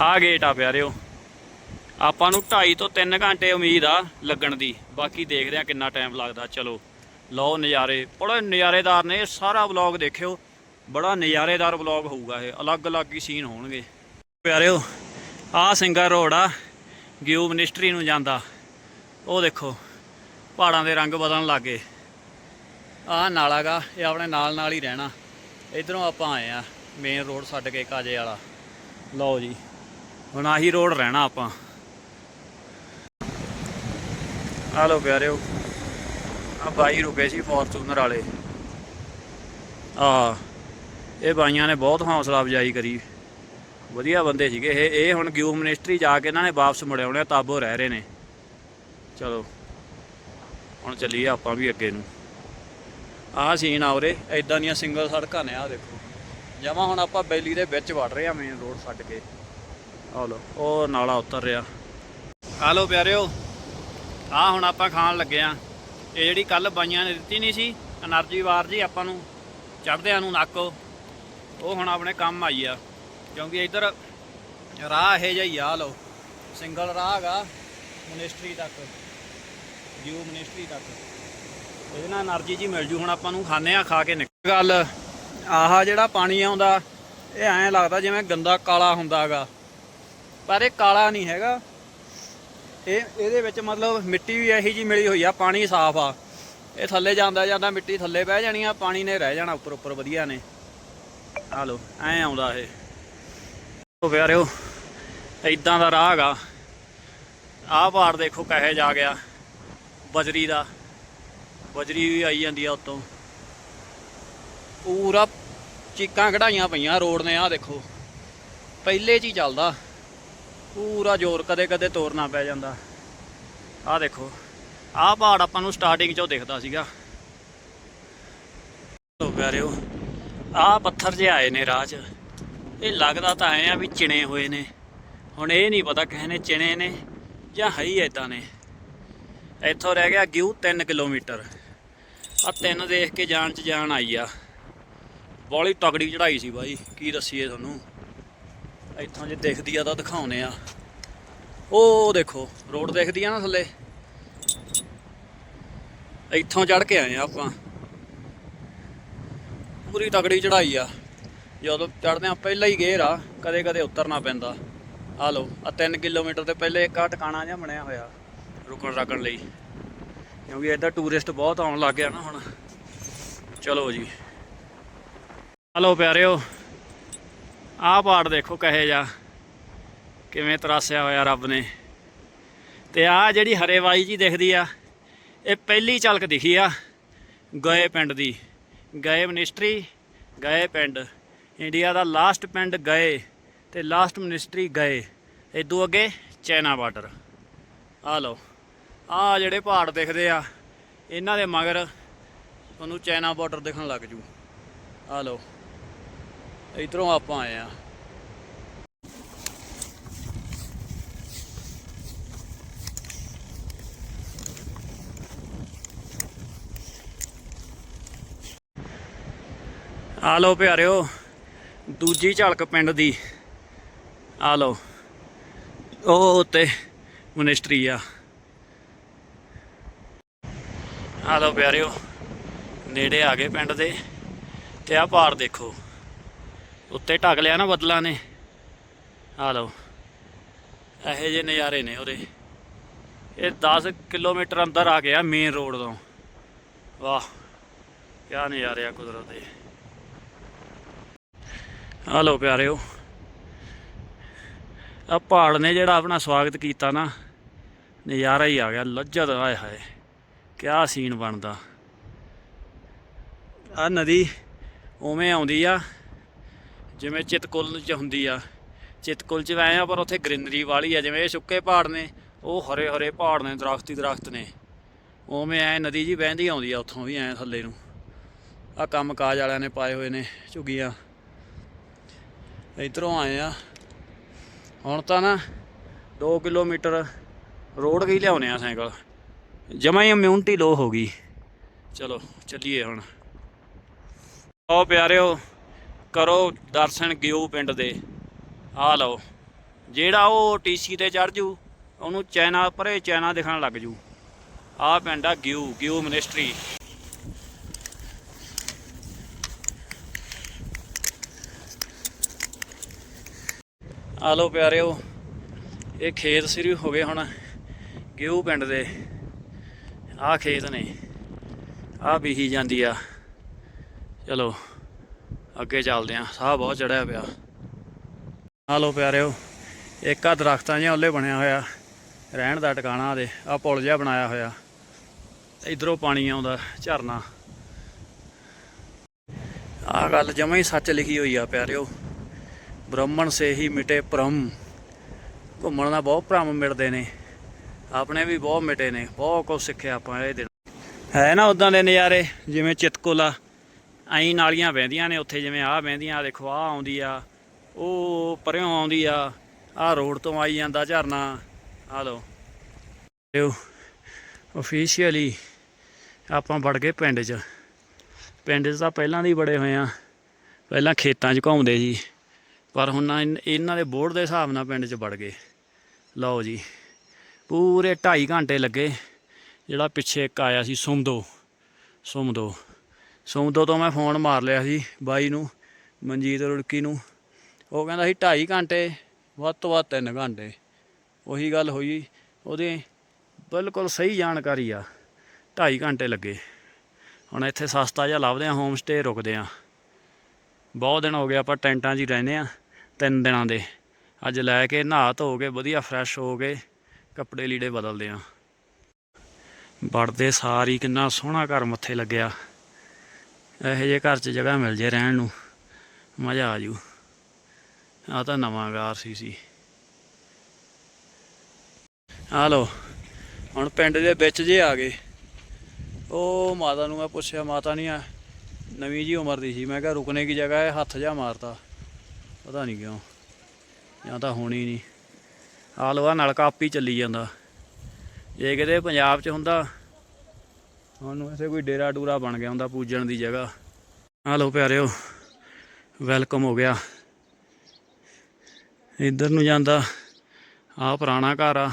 ਆ ਗੇਟ ਆ ਪਿਆਰਿਓ। ਆਪਾਂ ਨੂੰ 2.5 ਤੋਂ 3 ਘੰਟੇ ਉਮੀਦ ਆ ਲੱਗਣ ਦੀ। ਬਾਕੀ ਦੇਖਦੇ ਆ ਕਿੰਨਾ ਟਾਈਮ ਲੱਗਦਾ। ਚਲੋ, ਲਓ ਨਜ਼ਾਰੇ। ਬੜੇ ਨਜ਼ਾਰੇਦਾਰ ਨੇ ਸਾਰਾ ਵਲੌਗ ਦੇਖਿਓ। ਬੜਾ ਨਜ਼ਾਰੇਦਾਰ ਵਲੌਗ ਹੋਊਗਾ ਇਹ। ਅਲੱਗ-ਅਲੱਗ ਹੀ ਸੀਨ ਹੋਣਗੇ। ਪਿਆਰਿਓ ਆ ਸਿੰਗਰ ਰੋਡ ਆ। ਗਿਊ ਮਿਨਿਸਟਰੀ ਨੂੰ ਜਾਂਦਾ। ਉਹ ਦੇਖੋ, ਪਹਾੜਾਂ ਦੇ ਰੰਗ ਬਦਲਣ ਲੱਗੇ। ਆ ਨਾਲਾਗਾ ਇਹ ਆਪਣੇ ਨਾਲ ਨਾਲ ਹੀ ਰਹਿਣਾ। ਇਧਰੋਂ ਆਪਾਂ ਆਏ ਆ ਮੇਨ ਰੋਡ ਛੱਡ ਕੇ ਕਾਜੇ ਵਾਲਾ। ਲਓ ਜੀ। ਹੁਣ ਆਹੀ ਰੋਡ ਰਹਿਣਾ ਆਪਾਂ। ਆ ਲਓ ਪਿਆਰਿਓ ਆ ਬਾਈ ਰੁਕੇ ਸੀ ਫੋਰਚੂਨਰ ਵਾਲੇ। ਆ ਇਹ ਬਾਈਆਂ ਨੇ ਬਹੁਤ ਹੌਸਲਾ ਅਫਜਾਈ ਕਰੀ। ਵਧੀਆ ਬੰਦੇ ਸੀਗੇ ਇਹ ਇਹ ਹੁਣ ਗਿਊ ਮਿਨਿਸਟਰੀ ਜਾ ਕੇ ਇਹਨਾਂ ਨੇ ਵਾਪਸ ਮੁੜ ਆਉਣੇ ਆ, ਤਾਬੋ ਰਹਿ ਰਹੇ ਨੇ। ਚਲੋ ਹੁਣ ਚੱਲੀਏ ਆਪਾਂ ਵੀ ਅੱਗੇ ਨੂੰ। ਆਹ ਸੀਨ ਆ ਉਰੇ ਐਦਾਂ ਦੀਆਂ ਸਿੰਗਲ ਸੜਕਾਂ ਨੇ ਆਹ ਦੇਖੋ। ਜਮਾ ਹੁਣ ਆਪਾਂ ਬੈਲੀ ਦੇ ਵਿੱਚ ਵੜ ਰਹੇ ਆ ਮੇਨ ਰੋਡ ਛੱਡ ਕੇ। ਉਹ ਨਾਲਾ ਉਤਰ ਰਿਹਾ। ਆ ਲੋ ਪਿਆਰਿਓ ਆ ਹੁਣ ਆਪਾਂ ਖਾਣ ਲੱਗੇ ਆ। ਇਹ ਜਿਹੜੀ ਕੱਲ ਬਾਈਆਂ ਨੇ ਦਿੱਤੀ ਨਹੀਂ ਸੀ, એનર્ਜੀ ਵਾਰ ਜੀ ਆਪਾਂ ਨੂੰ ਚੜਦਿਆਂ ਨੂੰ ਨਾਕੋ। ਉਹ ਹੁਣ ਆਪਣੇ ਕੰਮ ਆਈ ਆ, ਕਿਉਂਕਿ ਇੱਧਰ ਰਾਹ ਇਹ ਜਿਹਾ ਆ ਲੋ ਸਿੰਗਲ ਰਾਹ ਹੈਗਾ ਮਨਿਸਟਰੀ ਤੱਕ ਜੀਓ ਮਨਿਸਟਰੀ ਤੱਕ। ਇਹਦੇ ਨਾਲ એનર્ਜੀ ਜੀ ਮਿਲ ਜੂ, ਹੁਣ ਆਪਾਂ ਨੂੰ ਖਾਣੇ ਆ, ਖਾ ਕੇ ਨਿਕਲ ਗੱਲ। ਆਹਾ ਜਿਹੜਾ ਪਾਣੀ ਆਉਂਦਾ, ਇਹ ਐਂ ਲੱਗਦਾ ਜਿਵੇਂ ਗੰਦਾ ਕਾਲਾ ਹੁੰਦਾ ਹੈਗਾ ਪਰ ਇਹ ਕਾਲਾ ਨਹੀਂ ਹੈਗਾ। ਇਹ, ਇਹਦੇ ਵਿੱਚ ਮਤਲਬ ਮਿੱਟੀ ਵੀ ਇਹੀ ਜੀ ਮਿਲੀ ਹੋਈ ਆ, ਪਾਣੀ ਸਾਫ਼ ਆ। ਇਹ ਥੱਲੇ ਜਾਂਦਾ ਜਾਂਦਾ ਮਿੱਟੀ ਥੱਲੇ ਬਹਿ ਜਾਣੀ ਆ, ਪਾਣੀ ਨੇ ਰਹਿ ਜਾਣਾ ਉੱਪਰ ਉੱਪਰ ਵਧੀਆ ਨੇ। ਆ ਲੋ ਐਂ ਆਉਂਦਾ ਇਹ। ਉਹ ਪਿਆਰਿਓ ਇਦਾਂ ਦਾ ਰਾਹ ਹੈਗਾ ਆਹ ਪਹਾੜ ਦੇਖੋ ਕਹੇ ਜਾ ਗਿਆ, ਬਜਰੀ ਦਾ। ਬਜਰੀ ਵੀ ਆਈ ਜਾਂਦੀ ਆ ਉਤੋਂ। ਪੂਰਾ ਚੀਕਾਂ ਕਢਾਈਆਂ ਪਈਆਂ ਰੋਡ ਨੇ ਆ ਦੇਖੋ। ਪਹਿਲੇ 'ਚ ਹੀ ਚੱਲਦਾ। ਪੂਰਾ ਜ਼ੋਰ ਕਦੇ ਕਦੇ ਤੋਰਨਾ ਪੈ ਜਾਂਦਾ। ਆਹ ਦੇਖੋ, ਆਹ ਪਹਾੜ ਆਪਾਂ ਨੂੰ ਸਟਾਰਟਿੰਗ 'ਚੋਂ ਦਿਖਦਾ ਸੀਗਾ। ਲੋ ਪਿਆਰਿਓ, ਆਹ ਪੱਥਰ ਜੇ ਆਏ ਨੇ ਰਾਹ 'ਚ, ਇਹ ਲੱਗਦਾ ਤਾਂ ਐ ਆ ਵੀ ਚਿਣੇ ਹੋਏ ਨੇ। ਹੁਣ ਇਹ ਨਹੀਂ ਪਤਾ ਕਿਸੇ ਨੇ ਚਿਣੇ ਨੇ ਜਾਂ ਹੈ ਹੀ ਇਦਾਂ ਨੇ। ਇੱਥੋਂ ਰਹਿ ਗਿਆ ਗਿਊ 3 ਕਿਲੋਮੀਟਰ। ਆ ਤਿੰਨ ਦੇਖ ਕੇ ਜਾਣ ਚ ਜਾਣ ਆਈ ਆ। ਬੋਲੀ ਤਗੜੀ ਚੜਾਈ ਸੀ ਬਾਈ, ਕੀ ਦੱਸੀਏ ਤੁਹਾਨੂੰ। ਇੱਥੋਂ ਜੇ ਦਿਖਦੀ ਆ ਤਾਂ ਦਿਖਾਉਨੇ ਆ। ਉਹ ਦੇਖੋ, ਰੋਡ ਦਿਖਦੀ ਆ ਨਾ ਥੱਲੇ। ਇੱਥੋਂ ਚੜ ਕੇ ਆਏ ਆ ਆਪਾਂ। ਪੂਰੀ ਤਗੜੀ ਚੜਾਈ ਆ। ਜਦੋਂ ਚੜਦੇ ਆ, ਪਹਿਲਾਂ ਹੀ ਗੇਰ ਆ ਕਦੇ ਕਦੇ ਉਤਰਨਾ ਪੈਂਦਾ। ਆ ਲਓ, ਆ 3 ਕਿਲੋਮੀਟਰ ਤੇ ਪਹਿਲੇ ਇੱਕ ਆ ਟਿਕਾਣਾ ਜਿਹਾ ਬਣਿਆ ਹੋਇਆ ਰੁਕਣ ਰੱਖਣ ਲਈ। ਕਿਉਂਕਿ ਇੱਧਰ ਟੂਰਿਸਟ ਬਹੁਤ ਆਉਣ ਲੱਗ ਗਿਆ ਨਾ ਹੁਣ। ਚਲੋ ਜੀ। ਹਲੋ ਪਿਆਰਿਓ ਆਹ ਪਹਾੜ ਦੇਖੋ ਕਹੇ ਜਾ, ਕਿਵੇਂ ਤਰਾਸਿਆ ਹੋਇਆ ਰੱਬ ਨੇ। ਤੇ ਆਹ ਜਿਹੜੀ ਹਰੇਵਾਈ ਜੀ ਦਿਖਦੀ ਆ, ਇਹ ਪਹਿਲੀ ਝਲਕ ਦਿਖੀ ਆ, ਗਏ ਪਿੰਡ ਦੀ। ਗਏ ਮਿਨਿਸਟਰੀ ਗਏ ਪਿੰਡ। ਇੰਡੀਆ ਦਾ ਲਾਸਟ ਪਿੰਡ ਗਏ ਤੇ ਲਾਸਟ ਮਿਨਿਸਟਰੀ ਗਏ। ਇਦੋਂ ਅੱਗੇ ਚਾਈਨਾ ਬਾਰਡਰ। ਆ ਲਓ ਆ ਜਿਹੜੇ ਪਹਾੜ ਦਿਖਦੇ ਆ, ਇਹਨਾਂ ਦੇ ਮਗਰ ਤੁਹਾਨੂੰ ਚਾਈਨਾ ਬਾਰਡਰ ਦਿਖਣ ਲੱਗ ਜੂ। ਆ ਲਓ। ਇਧਰੋਂ ਆਪਾਂ ਆਏ ਆ ਆ ਲਓ ਪਿਆਰਿਓ, ਦੂਜੀ ਝਲਕ ਪਿੰਡ ਦੀ। ਆ ਲਓ, ਉਹ ਉੱਤੇ ਮਨਿਸਟਰੀ ਆ। ਆ ਲਓ ਪਿਆਰਿਓ, ਨੇੜੇ ਆ ਗਏ ਪਿੰਡ ਦੇ, ਤੇ ਆ ਪਹਾੜ ਦੇਖੋ। ਉੱਤੇ ਢੱਕ ਲਿਆ ਨਾ ਬੱਦਲਾਂ ਨੇ। ਆ ਲਓ। ਇਹੋ ਜਿਹੇ ਨਜ਼ਾਰੇ ਨੇ ਉਰੇ। ਇਹ 10 ਕਿਲੋਮੀਟਰ ਅੰਦਰ ਆ ਗਿਆ ਮੇਨ ਰੋਡ ਤੋਂ। ਵਾਹ, ਕਿਆ ਨਜ਼ਾਰੇ ਆ ਕੁਦਰਤ ਦੇ। ਆ ਲਓ ਪਿਆਰਿਓ। ਆ ਪਹਾੜ ਨੇ ਜਿਹੜਾ ਆਪਣਾ ਸਵਾਗਤ ਕੀਤਾ ਨਾ, ਨਜ਼ਾਰਾ ਹੀ ਆ ਗਿਆ ਲੱਜਤ ਆਏ ਹਾਏ ਕਿਆ ਸੀਨ ਬਣਦਾ। ਆ ਨਦੀ ਉਵੇਂ ਆਉਂਦੀ ਆ। ਜਿਵੇਂ ਚਿਤਕੁਲ ਚ ਹੁੰਦੀ ਆ। ਚਿਤਕੁਲ ਚ ਆਏ ਆ, ਪਰ ਉੱਥੇ ਗ੍ਰੀਨਰੀ ਵਾਲੀ ਆ। ਜਿਵੇਂ ਇਹ ਸੁੱਕੇ ਪਹਾੜ ਨੇ, ਉਹ ਹਰੇ ਹਰੇ ਪਹਾੜ ਨੇ, ਦਰਖਤ ਹੀ ਦਰਖਤ ਨੇ। ਉਵੇਂ ਐ ਨਦੀ ਜੀ ਵਹਿੰਦੀ ਆਉਂਦੀ ਆ ਉੱਥੋਂ ਵੀ, ਐ ਥੱਲੇ ਨੂੰ। ਆ ਕੰਮ ਕਾਜ ਵਾਲਿਆਂ ਨੇ ਪਾਏ ਹੋਏ ਨੇ, ਝੁੱਗੀਆਂ। ਇਧਰੋਂ ਆਏ ਆ। ਹੁਣ ਤਾਂ ਨਾ 2 ਕਿਲੋਮੀਟਰ ਰੋਡ ਗਈ ਲਿਆਉਨੇ ਆ ਸਾਈਕਲ। ਜਮਾ ਹੀ ਇਮਿਊਨਿਟੀ ਲੋ ਹੋ ਗਈ। ਚਲੋ, ਚੱਲੀਏ ਹੁਣ। ਆਓ ਪਿਆਰਿਓ। ਕਰੋ ਦਰਸ਼ਨ ਗਿਓ ਪਿੰਡ ਦੇ। ਆ ਲਓ, ਜਿਹੜਾ ਉਹ ਟੀਸੀ ਤੇ ਚੜ ਜੂ, ਉਹਨੂੰ ਚਾਈਨਾ ਪਰੇ ਚਾਈਨਾ ਦਿਖਣ ਲੱਗ ਜੂ। ਆਹ ਪਿੰਡ ਆ ਗਿਊ ਗਿਊ ਮਿਨਿਸਟਰੀ। ਆ ਲੋ ਪਿਆਰਿਓ, ਇਹ ਖੇਤ ਸ਼ੁਰੂ ਹੋ ਗਏ ਹੁਣ ਗਿਊ ਪਿੰਡ ਦੇ। ਆਹ ਖੇਤ ਨੇ, ਆਹ ਬੀਹੀ ਜਾਂਦੀ ਆ। ਚਲੋ। ਅੱਗੇ ਚੱਲਦੇ ਆ। ਸਾਹ ਬਹੁਤ ਚੜਿਆ ਪਿਆ। ਆ ਲੋ ਪਿਆਰਿਓ, ਇੱਕ ਆ ਦਰਖਤਾਂ ਜਿਹਾ ਉੱਲੇ ਬਣਿਆ ਹੋਇਆ। ਰਹਿਣ ਦਾ ਟਿਕਾਣਾ ਦੇ ਆ ਪੁਲ ਜਿਹਾ ਬਣਾਇਆ ਹੋਇਆ। ਇਧਰੋਂ ਪਾਣੀ ਆਉਂਦਾ ਝਰਨਾ। ਆ ਗੱਲ ਜਮਾ ਹੀ ਸੱਚ ਲਿਖੀ ਹੋਈ ਆ ਪਿਆਰਿਓ। ਬ੍ਰਾਹਮਣ ਸੇ ਹੀ ਮਿਟੇ ਭ੍ਰਮ। ਘੁੰਮਣ ਦਾ ਬਹੁਤ ਭ੍ਰਮ ਮਿਟਦੇ ਨੇ। ਆਪਣੇ ਵੀ ਬਹੁਤ ਮਿਟੇ ਨੇ। ਬਹੁਤ ਕੁਝ ਸਿੱਖਿਆ ਆਪਾਂ ਇਹ ਦਿਨ। ਹੈ ਨਾ ਉਦਾਂ ਦੇ ਨਜ਼ਾਰੇ, ਜਿਵੇਂ ਚਿਤਕੋਲਾ। ਐਂ ਨਾਲੀਆਂ ਵਹਿੰਦੀਆਂ ਨੇ ਉੱਥੇ ਜਿਵੇਂ ਆਹ ਵਹਿੰਦੀਆਂ, ਆਹ ਦੇਖੋ, ਆਹ ਆਉਂਦੀ ਆ, ਉਹ ਪਰਿਓਂ ਆਉਂਦੀ ਆ, ਆਹ ਰੋਡ ਤੋਂ ਆਈ ਜਾਂਦਾ ਝਰਨਾ ਆ ਲਓ। ਇਹ ਅਫੀਸ਼ੀਅਲੀ ਆਪਾਂ ਵੜ ਗਏ ਪਿੰਡ 'ਚ। ਪਿੰਡ 'ਚ ਤਾਂ ਪਹਿਲਾਂ ਦੇ ਬੜੇ ਹੋਏ ਆ, ਪਹਿਲਾਂ ਖੇਤਾਂ 'ਚ ਘੁੰਮਦੇ ਸੀ, ਪਰ ਹੁਣ ਨਾ ਇਹਨਾਂ ਦੇ ਬੋਰਡ ਦੇ ਹਿਸਾਬ ਨਾਲ ਪਿੰਡ 'ਚ ਵੜ ਗਏ। ਲਓ ਜੀ, ਪੂਰੇ 2.5 ਘੰਟੇ ਲੱਗੇ, ਜਿਹੜਾ ਪਿੱਛੇ ਇੱਕ ਆਇਆ ਸੀ ਸੁਮਦੋ ਸੁਮਦੋ। ਸੁਮਦੋ ਤੋਂ ਮੈਂ ਫੋਨ ਮਾਰ ਲਿਆ ਸੀ ਬਾਈ ਨੂੰ, ਮਨਜੀਤ ਰੁੜਕੀ ਨੂੰ। ਉਹ ਕਹਿੰਦਾ ਸੀ 2.5 ਘੰਟੇ, ਵੱਧ ਤੋਂ ਵੱਧ 3 ਘੰਟੇ। ਉਹੀ ਗੱਲ ਹੋਈ। ਉਹਦੇ ਬਿਲਕੁਲ ਸਹੀ ਜਾਣਕਾਰੀ ਆ 2.5 ਘੰਟੇ ਲੱਗੇ। ਹੁਣ ਇੱਥੇ ਸਸਤਾ ਜਿਹਾ ਲੱਭਦੇ ਆ ਹੋਮ ਸਟੇ ਰੁਕਦੇ ਆ ਬਹੁਤ ਦਿਨ ਹੋ ਗਏ ਆਪਾਂ ਟੈਂਟਾਂ 'ਚ ਹੀ ਰਹਿੰਦੇ ਆ ਤਿੰਨ ਦਿਨਾਂ ਦੇ। ਅੱਜ ਲੈ ਕੇ ਨਹਾ ਧੋ ਕੇ ਵਧੀਆ ਫਰੈਸ਼ ਹੋ ਕੇ ਕੱਪੜੇ ਲੀੜੇ ਬਦਲਦੇ ਆ ਵੜਦੇ ਸਾਰੀ ਕਿੰਨਾ ਸੋਹਣਾ ਘਰ ਮੱਥੇ ਲੱਗਿਆ। ਇਹੋ ਜਿਹੇ ਘਰ 'ਚ ਜਗ੍ਹਾ ਮਿਲ ਜੇ ਰਹਿਣ ਨੂੰ, ਮਜ਼ਾ ਆ ਜੂ। ਆ ਤਾਂ ਨਵਾਂ ਗਾਰ ਸੀ ਸੀ। ਆ ਲੋ ਹੁਣ ਪਿੰਡ ਦੇ ਵਿੱਚ ਜੇ ਆ ਗਏ। ਉਹ ਮਾਤਾ ਨੂੰ ਮੈਂ ਪੁੱਛਿਆ, ਮਾਤਾ ਨਹੀਂ ਆ, ਨਵੀਂ ਜੀ ਉਮਰ ਦੀ ਸੀ। ਮੈਂ ਕਿਹਾ, ਰੁਕਣੇ ਕੀ ਜਗ੍ਹਾ ਹੈ? ਹੱਥ ਜਾ ਮਾਰਤਾ। ਪਤਾ ਨਹੀਂ ਕਿਉਂ, ਜਾਂ ਤਾਂ ਹੋਣੀ ਨਹੀਂ ਆ ਲੋ ਆ ਨਲਕਾ ਆਪ ਹੀ ਚੱਲੀ ਜਾਂਦਾ। ਜੇ ਕਿਤੇ ਪੰਜਾਬ 'ਚ ਹੁੰਦਾ ਹੁਣ ਵੈਸੇ ਕੋਈ ਡੇਰਾ ਡੂਰਾ ਬਣ ਗਿਆ ਹੁੰਦਾ ਪੂਜਣ ਦੀ ਜਗ੍ਹਾ। ਆ ਲੋ ਪਿਆਰਿਓ ਵੈਲਕਮ ਹੋ ਗਿਆ। ਇੱਧਰ ਨੂੰ ਜਾਂਦਾ ਆ ਪੁਰਾਣਾ ਘਰ ਆ।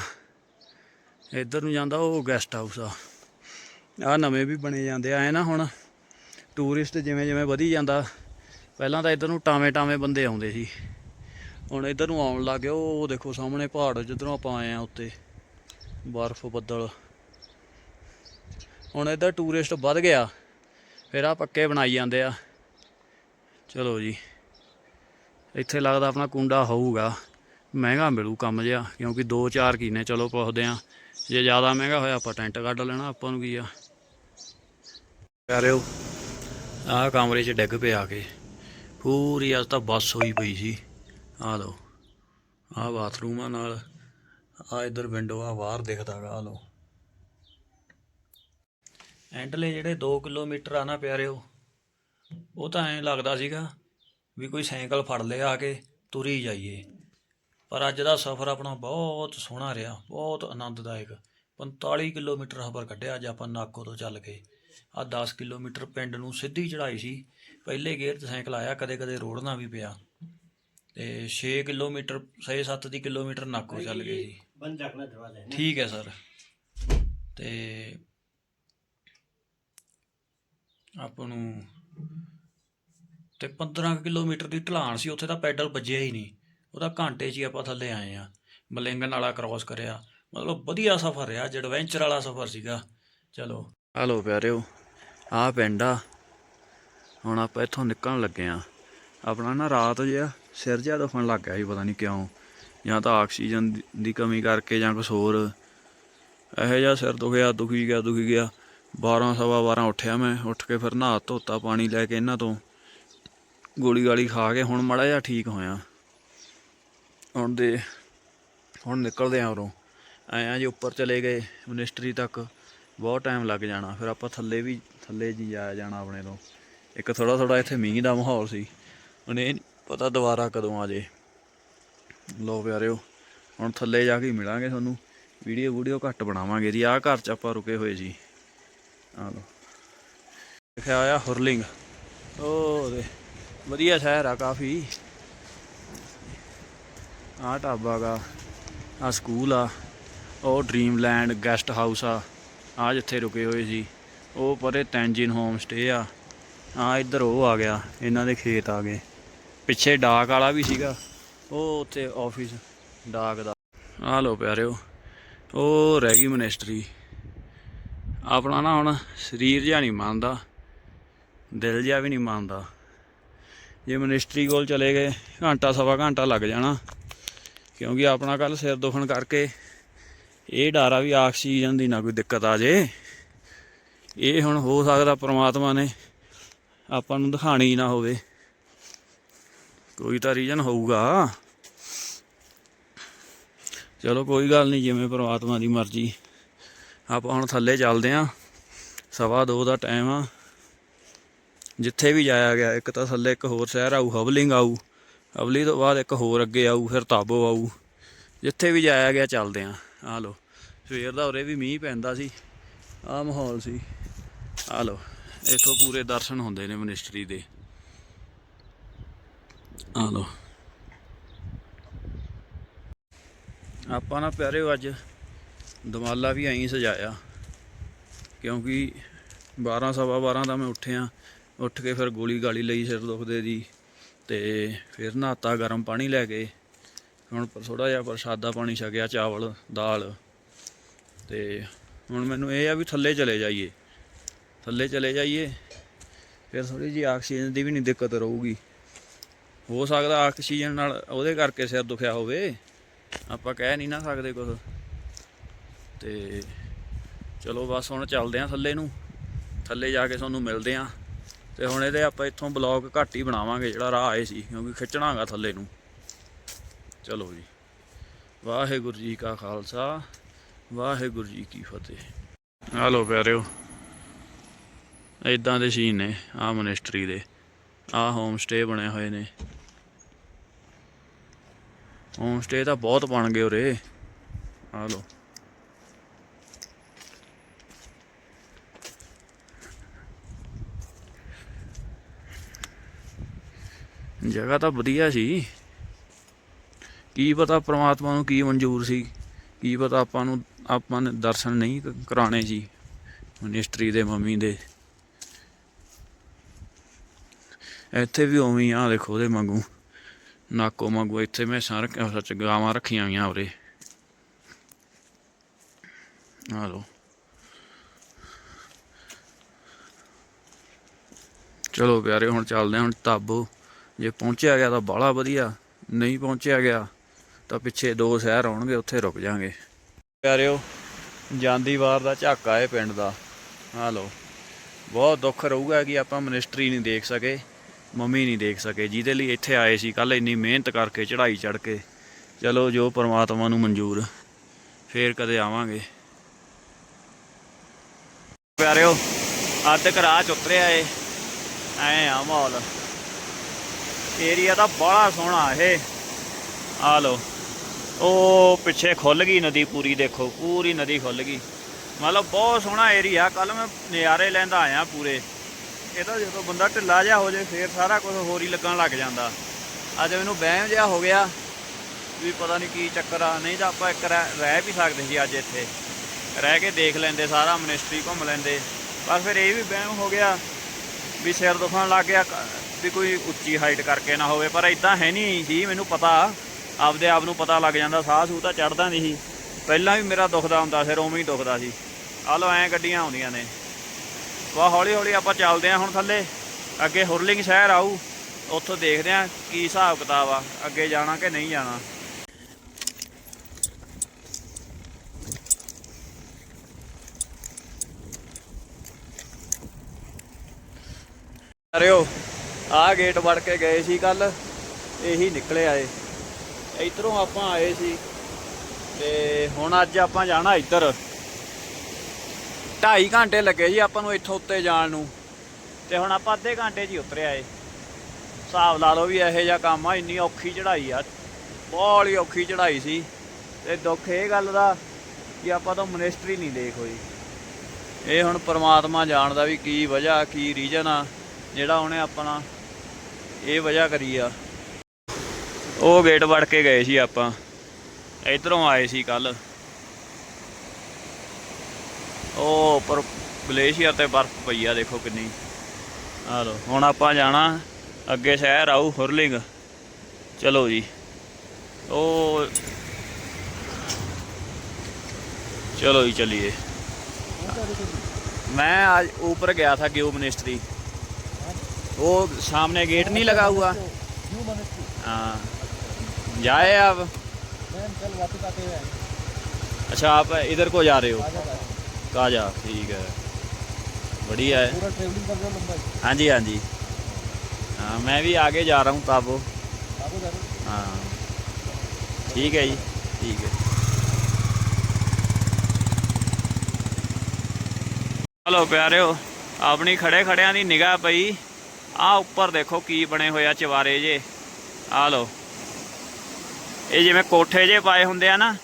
ਇੱਧਰ ਨੂੰ ਜਾਂਦਾ ਉਹ ਗੈਸਟ ਹਾਊਸ ਆ। ਆ ਨਵੇਂ ਵੀ ਬਣੇ ਜਾਂਦੇ ਆ, ਐ ਨਾ ਹੁਣ ਟੂਰਿਸਟ ਜਿਵੇਂ ਜਿਵੇਂ ਵਧੀ ਜਾਂਦਾ, ਪਹਿਲਾਂ ਤਾਂ ਇੱਧਰ ਨੂੰ ਟਾਵੇਂ ਟਾਵੇਂ ਬੰਦੇ ਆਉਂਦੇ ਸੀ। ਹੁਣ ਇੱਧਰ ਨੂੰ ਆਉਣ ਲੱਗ ਗਏ, ਉਹ ਦੇਖੋ ਸਾਹਮਣੇ ਪਹਾੜ ਜਿੱਧਰੋਂ ਆਪਾਂ ਆਏ ਆ ਉੱਤੇ, ਬਰਫ਼ ਬੱਦਲ। ਹੁਣ ਇੱਧਰ ਟੂਰਿਸਟ ਵੱਧ ਗਿਆ। ਫਿਰ ਆ ਪੱਕੇ ਬਣਾਈ ਜਾਂਦੇ ਆ। ਚਲੋ ਜੀ। ਇੱਥੇ ਲੱਗਦਾ ਆਪਣਾ ਕੁੰਡਾ ਹੋਊਗਾ। ਮਹਿੰਗਾ ਮਿਲੂ ਕੰਮ ਜਿਆ ਕਿਉਂਕਿ 2-4 ਕੀਨੇ ਚਲੋ ਪੁੱਛਦੇ ਆ ਜੇ ਜ਼ਿਆਦਾ ਮਹਿੰਗਾ ਹੋਇਆ ਆਪਾਂ ਟੈਂਟ ਕੱਢ ਲੈਣਾ ਆਪਾਂ ਨੂੰ ਕੀ ਆ? ਪਿਆਰਿਓ। ਆਹ ਕਮਰੇ 'ਚ ਡਿੱਗ ਪਿਆ ਕੇ। ਪੂਰੀ ਅੱਜ ਤਾਂ ਬੱਸ ਹੋਈ ਪਈ ਸੀ। ਆ ਲਓ। ਆਹ ਬਾਥਰੂਮ ਆ ਨਾਲ। ਆ ਇਧਰ ਵਿੰਡੋ ਆ ਬਾਹਰ ਦਿਖਦਾ ਗਾ ਆ ਲਓ। ਐਂਡਲੇ ਜਿਹੜੇ 2 ਕਿਲੋਮੀਟਰ ਆ ਨਾ ਪਿਆਰਿਓ ਉਹ ਤਾਂ ਐਂ ਲੱਗਦਾ ਸੀਗਾ ਵੀ ਕੋਈ ਸਾਈਕਲ ਫੜ ਲਿਆ ਆ ਕੇ ਤੁਰੀ ਜਾਈਏ। ਪਰ ਅੱਜ ਦਾ ਸਫ਼ਰ ਆਪਣਾ ਬਹੁਤ ਸੋਹਣਾ ਰਿਹਾ ਬਹੁਤ ਆਨੰਦਦਾਇਕ। 45 ਕਿਲੋਮੀਟਰ ਹਬਰ ਕੱਢਿਆ ਅੱਜ ਆਪਾਂ ਨਾਕੋ ਤੋਂ ਚੱਲ ਕੇ। ਆ 10 ਕਿਲੋਮੀਟਰ ਪਿੰਡ ਨੂੰ ਸਿੱਧੀ ਚੜ੍ਹਾਈ ਸੀ। ਪਹਿਲੇ ਗੇਅਰ ਤੇ ਸਾਈਕਲ ਆਇਆ ਕਦੇ ਕਦੇ ਰੋੜਨਾ ਵੀ ਪਿਆ। ਤੇ 6 ਕਿਲੋਮੀਟਰ 6-7 ਦੀ ਕਿਲੋਮੀਟਰ ਨਾਕੋ ਚੱਲ ਗਏ ਸੀ। ਬੰਦ ਰੱਖਣਾ ਦਰਵਾਜ਼ਾ ਠੀਕ ਹੈ ਸਰ। ਤੇ ਆਪਾਂ ਨੂੰ ਤੇ 15 ਕੁ ਕਿਲੋਮੀਟਰ ਦੀ ਢਲਾਣ ਸੀ, ਉੱਥੇ ਤਾਂ ਪੈਡਲ ਵੱਜਿਆ ਹੀ ਨਹੀਂ। ਉਹਦਾ ਘੰਟੇ 'ਚ ਹੀ ਆਪਾਂ ਥੱਲੇ ਆਏ ਆ ਮਲਿੰਗਨ ਵਾਲਾ ਕ੍ਰਾਸ ਕਰਿਆ। ਮਤਲਬ ਵਧੀਆ ਸਫ਼ਰ ਰਿਹਾ ਜਿਹੜਾ ਐਡਵੈਂਚਰ ਵਾਲਾ ਸਫ਼ਰ ਸੀਗਾ। ਚਲੋ। ਹਲੋ ਪਿਆਰਿਓ, ਆਹ ਪਿੰਡ ਆ। ਹੁਣ ਆਪਾਂ ਇੱਥੋਂ ਨਿਕਲਣ ਲੱਗੇ ਆ ਆਪਣਾ ਨਾ ਰਾਤ ਜਿਹਾ ਸਿਰ ਜਿਹਾ ਦੁਖਣ ਲੱਗ ਗਿਆ ਸੀ, ਪਤਾ ਨਹੀਂ ਕਿਉਂ। ਜਾਂ ਤਾਂ ਆਕਸੀਜਨ ਦੀ- ਦੀ ਕਮੀ ਕਰਕੇ ਜਾਂ ਕੁਛ ਹੋਰ। ਇਹੋ ਜਿਹਾ ਸਿਰ ਦੁਖਿਆ, ਦੁਖੀ ਗਿਆ ਦੁਖੀ ਗਿਆ। 12 ਸਵਾ 12 ਉੱਠਿਆ ਮੈਂ, ਉੱਠ ਕੇ ਫਿਰ ਨਹਾ ਧੋਤਾ, ਪਾਣੀ ਲੈ ਕੇ ਇਹਨਾਂ ਤੋਂ ਗੋਲੀ ਗਾਲੀ ਖਾ ਕੇ ਹੁਣ ਮੜਾ ਜਿਹਾ ਠੀਕ ਹੋਇਆ। ਹੁਣ ਦੇ, ਹੁਣ ਨਿਕਲਦੇ ਆ ਉਰੋਂ। ਆਏ ਆ ਜੀ ਉੱਪਰ ਚਲੇ ਗਏ, ਮਿਨਿਸਟਰੀ ਤੱਕ ਬਹੁਤ ਟਾਈਮ ਲੱਗ ਜਾਣਾ। ਫਿਰ ਆਪਾਂ ਥੱਲੇ ਵੀ, ਥੱਲੇ ਜੀ ਜਾਇਆ ਜਾਣਾ ਆਪਣੇ ਤੋਂ। ਇੱਕ ਥੋੜਾ ਥੋੜਾ ਇੱਥੇ ਮੀਂਹ ਦਾ ਮਾਹੌਲ ਸੀ। ਹੁਣ ਇਹ ਪਤਾ ਦੁਬਾਰਾ ਕਦੋਂ ਆ ਜੇ। ਲੋ ਪਿਆਰਿਓ, ਹੁਣ ਥੱਲੇ ਜਾ ਕੇ ਮਿਲਾਂਗੇ ਤੁਹਾਨੂੰ। ਵੀਡੀਓ ਵੀਡੀਓ ਘੱਟ ਬਣਾਵਾਂਗੇ ਜੀ। ਆਹ ਘਰ 'ਚ ਆਪਾਂ ਰੁਕੇ ਹੋਏ ਜੀ। ਆ ਲੋ ਲਿਖਿਆ ਹੋਇਆ ਹੁਰਲਿੰਗ। ਉਹ ਦੇ ਵਧੀਆ ਸ਼ਹਿਰ ਆ ਕਾਫੀ। ਆਹ ਢਾਬਾ ਗਾ ਆ ਸਕੂਲ ਆ, ਉਹ ਡ੍ਰੀਮਲੈਂਡ ਗੈਸਟ ਹਾਊਸ ਆ ਆ ਜਿੱਥੇ ਰੁਕੇ ਹੋਏ ਸੀ। ਉਹ ਪਰੇ ਤੈਂਜਿਨ ਹੋਮ ਸਟੇ ਆ। ਆ ਇੱਧਰ ਉਹ ਆ ਗਿਆ, ਇਹਨਾਂ ਦੇ ਖੇਤ ਆ ਗਏ। ਪਿੱਛੇ ਡਾਕ ਵਾਲਾ ਵੀ ਸੀਗਾ, ਉਹ ਉੱਥੇ ਆਫਿਸ ਡਾਕ ਦਾ। ਆ ਲੋ ਪਿਆਰਿਓ, ਉਹ ਰਹਿ ਗਈ ਮਨਿਸਟਰੀ ਆਪਣਾ ਨਾ ਹੁਣ ਸਰੀਰ ਜਿਹਾ ਨਹੀਂ ਮੰਨਦਾ, ਦਿਲ ਜਿਹਾ ਵੀ ਨਹੀਂ ਮੰਨਦਾ। ਜੇ ਮਨਿਸਟਰੀ ਕੋਲ ਚਲੇ ਗਏ, ਘੰਟਾ ਸਵਾ ਘੰਟਾ ਲੱਗ ਜਾਣਾ, ਕਿਉਂਕਿ ਆਪਣਾ ਕੱਲ ਸਿਰ ਦੁਖਣ ਕਰਕੇ ਇਹ ਡਰ ਆ ਵੀ ਆਕਸੀਜਨ ਦੀ ਨਾ ਕੋਈ ਦਿੱਕਤ ਆ ਜੇ। ਇਹ ਹੁਣ ਹੋ ਸਕਦਾ ਪ੍ਰਮਾਤਮਾ ਨੇ ਆਪਾਂ ਨੂੰ ਦਿਖਾਣੀ ਨਾ ਹੋਵੇ। ਕੋਈ ਤਾਂ ਰੀਜਨ ਹੋਊਗਾ। ਚਲੋ ਕੋਈ ਗੱਲ ਨਹੀਂ, ਜਿਵੇਂ ਪ੍ਰਮਾਤਮਾ ਦੀ ਮਰਜ਼ੀ। ਆਪਾਂ ਹੁਣ ਥੱਲੇ ਚੱਲਦੇ ਆਂ। ਸਵਾ ਦੋ ਦਾ ਟਾਈਮ ਆ। ਜਿੱਥੇ ਵੀ ਜਾਇਆ ਗਿਆ, ਇੱਕ ਤਾਂ ਥੱਲੇ ਇੱਕ ਹੋਰ ਸ਼ਹਿਰ ਆਊ, ਹਵਲਿੰਗ ਆਊ। ਹਵਲੀ ਤੋਂ ਬਾਅਦ ਇੱਕ ਹੋਰ ਅੱਗੇ ਆਊ, ਫਿਰ ਤਾਬੋ ਆਊ। ਜਿੱਥੇ ਵੀ ਜਾਇਆ ਗਿਆ ਚੱਲਦੇ ਆਂ। ਆ ਲੋ ਸਵੇਰ ਦਾ ਉਰੇ ਵੀ ਮੀਂਹ ਪੈਂਦਾ ਸੀ। ਆ ਮਾਹੌਲ ਸੀ। ਆ ਲੋ ਇੱਥੋਂ ਪੂਰੇ ਦਰਸ਼ਨ ਹੁੰਦੇ ਨੇ ਮਨਿਸਟਰੀ ਦੇ। ਆ ਲੋ ਆਪਾਂ ਨਾ ਪਿਆਰੇ ਅੱਜ ਦਮਾਲਾ ਵੀ ਐਂ ਸਜਾਇਆ। ਕਿਉਂਕਿ 12 ਸਵਾ 12 ਦਾ ਮੈਂ ਉੱਠਿਆ, ਉੱਠ ਕੇ ਫਿਰ ਗੋਲੀ ਗਾਲੀ ਲਈ ਸਿਰ ਦੁਖਦੇ ਦੀ ਤੇ ਫਿਰ ਨਹਾਤਾ, ਗਰਮ ਪਾਣੀ ਲੈ ਕੇ। ਹੁਣ ਥੋੜਾ ਜਿਹਾ ਪ੍ਰਸ਼ਾਦਾ ਪਾਣੀ ਛਕਿਆ, ਚਾਵਲ, ਦਾਲ ਤੇ ਹੁਣ ਮੈਨੂੰ ਇਹ ਆ ਵੀ ਥੱਲੇ ਚਲੇ ਜਾਈਏ। ਥੱਲੇ ਚਲੇ ਜਾਈਏ, ਫਿਰ ਥੋੜੀ ਜੀ ਆਕਸੀਜਨ ਦੀ ਵੀ ਨਹੀਂ ਦਿੱਕਤ ਰਹੂਗੀ। ਹੋ ਸਕਦਾ ਆਕਸੀਜਨ ਨਾਲ ਉਹਦੇ ਕਰਕੇ ਸਿਰ ਦੁਖਿਆ ਹੋਵੇ। ਆਪਾਂ ਕਹਿ ਨਹੀਂ ਨਾ ਸਕਦੇ ਕੁਝ ਤੇ ਚਲੋ ਬਸ ਹੁਣ ਚੱਲਦੇ ਆਂ ਥੱਲੇ ਨੂੰ। ਥੱਲੇ ਜਾ ਕੇ ਤੁਹਾਨੂੰ ਮਿਲਦੇ ਆਂ ਤੇ ਹੁਣ ਇਹਦੇ ਆਪਾਂ ਇੱਥੋਂ ਬਲੌਗ ਘੱਟ ਹੀ ਬਣਾਵਾਂਗੇ, ਜਿਹੜਾ ਰਾਹ ਆਏ ਸੀ, ਕਿਉਂਕਿ ਖਿੱਚਣਾਗਾ ਥੱਲੇ ਨੂੰ। ਚਲੋ ਜੀ। ਵਾਹਿਗੁਰੂ ਜੀ ਕਾ ਖਾਲਸਾ, ਵਾਹਿਗੁਰੂ ਜੀ ਕੀ ਫਤਿਹ। ਆ ਲੋ ਪਿਆਰਿਓ ਇਦਾਂ ਦੇ ਸੀਨ ਨੇ ਆ ਮਨਿਸਟਰੀ ਦੇ। ਆ ਹੋਮ ਸਟੇ ਬਣੇ ਹੋਏ ਨੇ। ਹੋਮ ਸਟੇ ਤਾਂ ਬਹੁਤ ਬਣ ਗਏ ਉਰੇ। ਆ ਲੋ ਜਗ੍ਹਾ ਤਾਂ ਵਧੀਆ ਸੀ। ਕੀ ਪਤਾ ਪ੍ਰਮਾਤਮਾ ਨੂੰ ਕੀ ਮਨਜ਼ੂਰ ਸੀ। ਕੀ ਪਤਾ ਆਪਾਂ ਨੂੰ, ਆਪਾਂ ਨੇ ਦਰਸ਼ਨ ਨਹੀਂ ਕ- ਕਰਾਣੇ ਸੀ ਮਨਿਸਟਰੀ ਦੇ, ਮੰਮੀ ਦੇ। ਇੱਥੇ ਵੀ ਉਵੇਂ ਹੀ ਆ, ਦੇਖੋ ਉਹਦੇ ਵਾਂਗੂ। ਨਾਕੋ ਵਾਂਗੂ ਇੱਥੇ ਮੈਂ ਸਾਰ ਸੱਚ ਗਾਵਾਂ ਰੱਖੀਆਂ ਹੋਈਆਂ ਉਰੇ। ਆ ਲੋ ਚਲੋ ਪਿਆਰੇ, ਹੁਣ ਚੱਲਦੇ ਹਾਂ, ਹੁਣ ਤਾਬੋ। ਜੇ ਪਹੁੰਚਿਆ ਗਿਆ ਤਾਂ ਬਾਹਲਾ ਵਧੀਆ, ਨਹੀਂ ਪਹੁੰਚਿਆ ਗਿਆ ਤਾਂ ਪਿੱਛੇ ਦੋ ਸ਼ਹਿਰ ਆਉਣਗੇ, ਉੱਥੇ ਰੁਕ ਜਾਾਂਗੇ। ਪਿਆਰਿਓ ਜਾਂਦੀ ਵਾਰ ਦਾ ਝਾਕਾ ਹੈ ਪਿੰਡ ਦਾ। ਆ ਲੋ ਬਹੁਤ ਦੁੱਖ ਰਹੂਗਾ ਕਿ ਆਪਾਂ ਮਨਿਸਟਰੀ ਨਹੀਂ ਦੇਖ ਸਕੇ, ਮੰਮੀ ਨਹੀਂ ਦੇਖ ਸਕੇ, ਜਿਹਦੇ ਲਈ ਇੱਥੇ ਆਏ ਸੀ ਕੱਲ ਇੰਨੀ ਮਿਹਨਤ ਕਰਕੇ, ਚੜ੍ਹਾਈ ਚੜ੍ਹ ਕੇ। ਚਲੋ, ਜੋ ਪਰਮਾਤਮਾ ਨੂੰ ਮਨਜ਼ੂਰ, ਫੇਰ ਕਦੇ ਆਵਾਂਗੇ। ਪਿਆਰਿਓ, ਅੱਧ ਕਰਾ ਚ ਉਤਰਿਆ ਏ, ਐ ਆ ਮਾਹੌਲ। ਏਰੀਆ ਤਾਂ ਬੜਾ ਸੋਹਣਾ ਇਹ। ਆ ਲੋ ਉਹ ਪਿੱਛੇ ਖੁੱਲ ਗਈ ਨਦੀ ਪੂਰੀ, ਦੇਖੋ, ਪੂਰੀ ਨਦੀ ਖੁੱਲ ਗਈ। ਮਤਲਬ ਬਹੁਤ ਸੋਹਣਾ ਏਰੀਆ ਕੱਲ ਮੈਂ ਨਜ਼ਾਰੇ ਲੈਂਦਾ ਆਇਆ ਪੂਰੇ। ਇਹ ਤਾਂ ਜਦੋਂ ਬੰਦਾ ਢਿੱਲਾ ਜਿਹਾ ਹੋ ਜੇ ਫੇਰ ਸਾਰਾ ਕੁਝ ਹੋਰ ਹੀ ਲੱਗਣ ਲੱਗ ਜਾਂਦਾ। ਅੱਜ ਮੈਨੂੰ ਵਹਿਮ ਜਿਹਾ ਹੋ ਗਿਆ ਵੀ ਪਤਾ ਨਹੀਂ ਕੀ ਚੱਕਰ ਆ। ਨਹੀਂ ਤਾਂ ਆਪਾਂ ਇੱਕ ਰਹਿ ਰਹਿ ਵੀ ਸਕਦੇ ਸੀ ਅੱਜ ਇੱਥੇ। ਰਹਿ ਕੇ ਦੇਖ ਲੈਂਦੇ, ਸਾਰਾ ਮਿਨਿਸਟਰੀ ਘੁੰਮ ਲੈਂਦੇ। ਪਰ ਫਿਰ ਇਹ ਵੀ ਵਹਿਮ ਹੋ ਗਿਆ ਵੀ ਸਿਰ ਦੁਖਣ ਲੱਗ ਗਿਆ। ਕ- ਵੀ ਕੋਈ ਉੱਚੀ ਹਾਈਟ ਕਰਕੇ ਨਾ ਹੋਵੇ, ਪਰ ਇਦਾਂ ਹੈ ਨਹੀਂ ਸੀ ਮੈਨੂੰ ਪਤਾ। ਆਪਦੇ ਆਪ ਨੂੰ ਪਤਾ ਲੱਗ ਜਾਂਦਾ, ਸਾਹ ਸੂਹ ਤਾਂ ਚੜਦਾ ਨਹੀਂ ਸੀ। ਪਹਿਲਾਂ ਵੀ ਮੇਰਾ ਦੁਖਦਾ ਹੁੰਦਾ ਸਿਰ ਉਵੇਂ ਹੀ ਦੁਖਦਾ ਸੀ। ਆ ਲੋ ਐਂ ਗੱਡੀਆਂ ਆਉਂਦੀਆਂ ਨੇ। ਵਾ ਹੌਲੀ ਹੌਲੀ ਆਪਾਂ ਚੱਲਦੇ ਆਂ ਹੁਣ ਥੱਲੇ। ਅੱਗੇ ਹੁਰਲਿੰਗ ਸ਼ਹਿਰ ਆਊ। ਉੱਥੋਂ ਦੇਖਦੇ ਆਂ ਕੀ ਹਿਸਾਬ ਕਿਤਾਬ ਆ, ਅੱਗੇ ਜਾਣਾ ਕਿ ਨਹੀਂ ਜਾਣਾ। ਅਰਿਓ ਆਹ ਗੇਟ ਵੜ ਕੇ ਗਏ ਸੀ ਕੱਲ, ਇਹੀ ਨਿਕਲੇ ਆਏ। ਇਧਰੋਂ ਆਪਾਂ ਆਏ ਸੀ ਤੇ ਹੁਣ ਅੱਜ ਆਪਾਂ ਜਾਣਾ ਇੱਧਰ। 2.5 ਘੰਟੇ ਲੱਗੇ ਜੀ ਆਪਾਂ ਨੂੰ ਇੱਥੋਂ ਉੱਤੇ ਜਾਣ ਨੂੰ ਤੇ ਹੁਣ ਆਪਾਂ ਅੱਧੇ ਘੰਟੇ 'ਚ ਹੀ ਉਤਰਿਆ ਏ ਹਿਸਾਬ ਲਾ ਲਓ ਵੀ ਇਹੋ ਜਿਹਾ ਕੰਮ ਆ, ਇੰਨੀ ਔਖੀ ਚੜ੍ਹਾਈ ਆ ਬਹੁਤ ਹੀ ਔਖੀ ਚੜ੍ਹਾਈ ਸੀ। ਤੇ ਦੁੱਖ ਇਹ ਗੱਲ ਦਾ ਕਿ ਆਪਾਂ ਤੋਂ ਮਨਿਸਟਰੀ ਨਹੀਂ ਦੇਖ ਹੋਈ। ਇਹ ਹੁਣ ਪ੍ਰਮਾਤਮਾ ਜਾਣਦਾ ਵੀ ਕੀ ਵਜ੍ਹਾ, ਕੀ ਰੀਜਨ ਆ, ਜਿਹੜਾ ਉਹਨੇ ਆਪਣਾ ਇਹ ਵਜ੍ਹਾ ਕਰੀ ਆ। ਉਹ ਗੇਟ ਵੜ ਕੇ ਗਏ ਸੀ ਆਪਾਂ। ਇਧਰੋਂ ਆਏ ਸੀ ਕੱਲ। ਉਹ ਉੱਪਰ ਗਲੇਸ਼ੀਅਰ ਤੇ ਬਰਫ਼ ਪਈ ਆ, ਦੇਖੋ ਕਿੰਨੀ। ਆ ਲੋ ਹੁਣ ਆਪਾਂ ਜਾਣਾ ਅੱਗੇ ਸ਼ਹਿਰ ਆਉ ਹੁਰਲਿੰਗ। ਚਲੋ ਜੀ। ਉਹ ਚਲੋ ਜੀ, ਚਲਿਏ। ਮੈਂ ਅੱਜ ਉੱਪਰ ਗਿਆ ਥਾ ਗਿਓ ਮਿਨਿਸਟਰੀ वो सामने गेट नहीं लगा हुआ क्यों मनुष्य हाँ जाए आप मैम कल वापस आते हुए आएंगे। अच्छा आप इधर को जा रहे हो आजा आजा। काजा ठीक है बढ़िया है पूरा ट्रेवलिंग कर रहे हो लंबाई हाँ जी हाँ जी हाँ मैं भी आगे जा रहा हूँ ताबो आगे जा रहे हो? हाँ ठीक है जी ठीक है ਹਲੋ ਪਿਆਰਿਓ ਆਪਣੀ ਖੜੇ ਖੜਿਆਂ ਦੀ ਨਿਗਾਹ ਪਈ ਆ ਉੱਪਰ ਦੇਖੋ ਕੀ ਬਣੇ ਹੋਏ ਆ ਚਵਾਰੇ ਜੇ। ਆ ਲਓ। ਇਹ ਜਿਵੇਂ ਕੋਠੇ ਜੇ ਪਾਏ ਹੁੰਦੇ ਆ ਨਾ,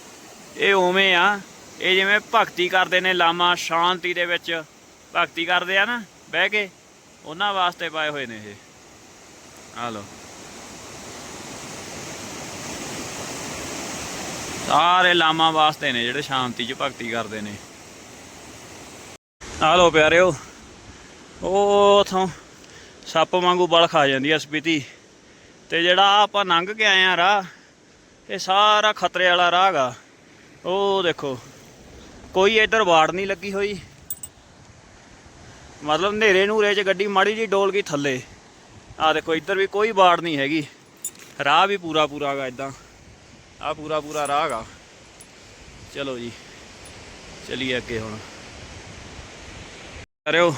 ਇਹ ਉਵੇਂ ਆ। ਇਹ ਜਿਵੇਂ ਭਗਤੀ ਕਰਦੇ ਨੇ ਲਾਮਾ ਸ਼ਾਂਤੀ ਦੇ ਵਿੱਚ ਭਗਤੀ ਕਰਦੇ ਆ ਨਾ, ਬਹਿ ਕੇ, ਉਹਨਾਂ ਵਾਸਤੇ ਪਾਏ ਹੋਏ ਨੇ ਇਹ। ਆ ਲਓ। ਸਾਰੇ ਲਾਮਾ ਵਾਸਤੇ ਨੇ ਜਿਹੜੇ ਸ਼ਾਂਤੀ 'ਚ ਭਗਤੀ ਕਰਦੇ ਨੇ। ਆ ਲਓ ਪਿਆਰਿਓ, ਉਹ ਉਥੋਂ ਸੱਪ ਵਾਂਗੂ ਬਲ ਖਾ ਜਾਂਦੀ ਆ ਸਪੀਤੀ। ਤੇ ਜਿਹੜਾ ਆਹ ਆਪਾਂ ਲੰਘ ਕੇ ਆਏ ਆ ਰਾਹ, ਇਹ ਸਾਰਾ ਖਤਰੇ ਵਾਲਾ ਰਾਹ ਗਾ ਉਹ ਦੇਖੋ, ਕੋਈ ਇੱਧਰ ਵਾੜ ਨਹੀਂ ਲੱਗੀ ਹੋਈ। ਮਤਲਬ ਹਨੇਰੇ ਨੂਰੇ 'ਚ ਗੱਡੀ ਮਾੜੀ ਜੀ ਡੋਲ ਗਈ ਥੱਲੇ। ਆ ਦੇਖੋ, ਇੱਧਰ ਵੀ ਕੋਈ ਵਾੜ ਨਹੀਂ ਹੈਗੀ। ਰਾਹ ਵੀ ਪੂਰਾ ਪੂਰਾ ਗਾ ਇਦਾਂ ਆ ਪੂਰਾ ਪੂਰਾ ਰਾਹ ਗਾ। ਚਲੋ ਜੀ, ਚਲੀਏ ਅੱਗੇ ਹੁਣ। ਕਰਿਓ।